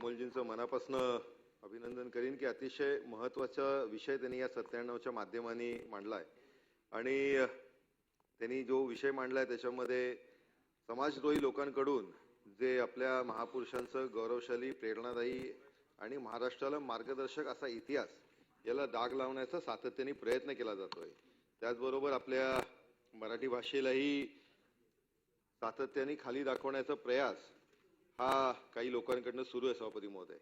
अमोलजींचं मनापासून अभिनंदन करीन की अतिशय महत्त्वाचा विषय त्यांनी या सत्त्याण्णवच्या माध्यमाने मांडलाय. आणि त्यांनी जो विषय मांडलाय त्याच्यामध्ये समाजद्रोही लोकांकडून जे आपल्या महापुरुषांचं गौरवशाली प्रेरणादायी आणि महाराष्ट्राला मार्गदर्शक असा इतिहास याला डाग लावण्याचा सातत्याने प्रयत्न केला जातोय. त्याचबरोबर आपल्या मराठी भाषेलाही सातत्याने खाली दाखवण्याचा प्रयास हा काही लोकांकडनं सुरू आहे सभापती महोदय.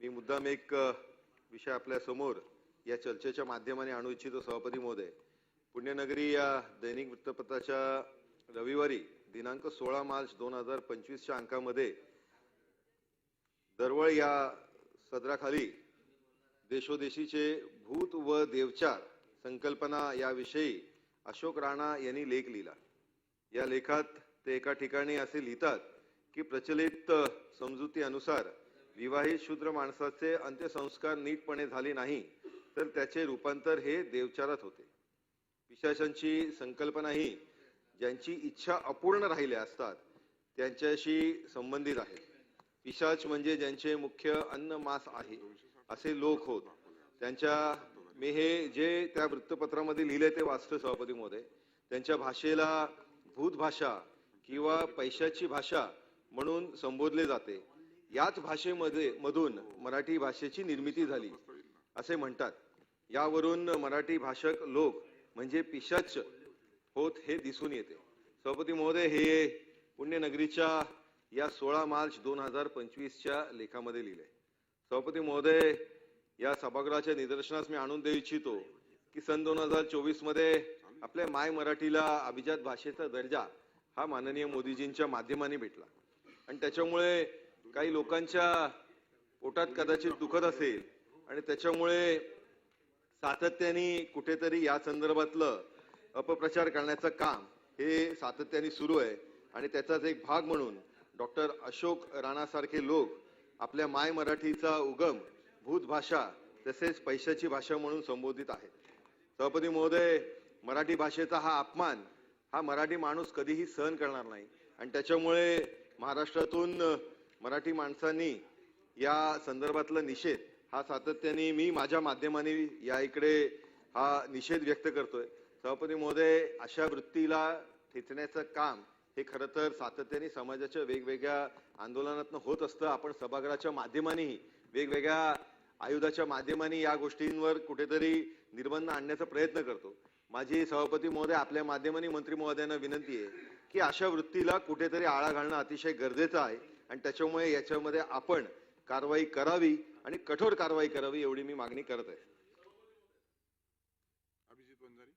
मी मुद्दाम एक विषय आपल्यासमोर या चर्चेच्या माध्यमाने आणू इच्छितो सभापती महोदय. पुण्यनगरी या दैनिक वृत्तपत्राच्या रविवारी दिनांक सोळा मार्च दोन हजार पंचवीसच्या अंकामध्ये दरवळ या सदराखाली देशोदेशीचे भूत व देवचार संकल्पना याविषयी अशोक राणा यांनी लेख लिहिला. या लेखात ते एका ठिकाणी असे लिहितात की प्रचलित अ, समजुतीनुसार विवाहित शूद्र माणसाचे अंत्यसंस्कार नीटपणे झाले नाही तर त्याचे रूपांतर हे देवचारात होते. पिशाशांची संकल्पना ही ज्यांची इच्छा अपूर्ण राहिल्या असतात त्यांच्याशी संबंधित आहे पिशाच म्हणजे ज्यांचे मुख्य अन्न मास आहे असे लोक होत. त्यांच्या मी हे जे त्या वृत्तपत्रामध्ये लिहिले ते वाचतो सभापती महोदय. त्यांच्या भाषेला भूत भाषा किंवा पैशाची भाषा म्हणून संबोधले जाते. याच भाषेमध्ये मधून मराठी भाषेची निर्मिती झाली असे म्हणतात. यावरून मराठी भाषक लोक म्हणजे पिशाच होत हे दिसून येते. सभापती महोदय हे पुण्यनगरीच्या या सोळा मार्च दोन हजार पंचवीसच्या लेखामध्ये लिहिले सभापती महोदय या सभागृहाच्या निदर्शनास मी आणून देऊ इच्छितो की सन दोन हजार चोवीसमध्ये आपल्या माय मराठीला अभिजात भाषेचा दर्जा हा माननीय मोदीजींच्या माध्यमाने भेटला. आणि त्याच्यामुळे काही लोकांच्या पोटात कदाचित दुखत असेल आणि त्याच्यामुळे सातत्याने कुठेतरी या संदर्भातलं अपप्रचार करण्याचं काम हे सातत्याने सुरू आहे. आणि त्याचाच एक भाग म्हणून डॉक्टर अशोक राणासारखे लोक आपल्या माय मराठीचा उगम भूत भाषा तसेच पैशाची भाषा म्हणून संबोधित आहेत. सभापती महोदय मराठी भाषेचा हा अपमान हा मराठी माणूस कधीही सहन करणार नाही. आणि त्याच्यामुळे महाराष्ट्रातून मराठी माणसांनी या संदर्भातला निषेध हा सातत्याने मी माझ्या माध्यमाने या इकडे हा निषेध व्यक्त करतोय. सभापती महोदय अशा वृत्तीला ठेचण्याचं काम हे खरं तर सातत्याने समाजाच्या वेगवेगळ्या आंदोलनातनं होत असतं. आपण सभागृहाच्या माध्यमानेही वेगवेगळ्या आयुधाच्या माध्यमाने या गोष्टींवर कुठेतरी निर्बंध आणण्याचा प्रयत्न करतो. माझी सभापती महोदय आपल्या माध्यमाने मंत्री महोदयांना विनंती आहे की अशा वृत्तीला कुठेतरी आळा घालणं अतिशय गरजेचं आहे आणि त्याच्यामुळे याच्यामध्ये आपण कारवाई करावी आणि कठोर कारवाई करावी एवढी मी मागणी करत आहे. अभिजित वंजारी.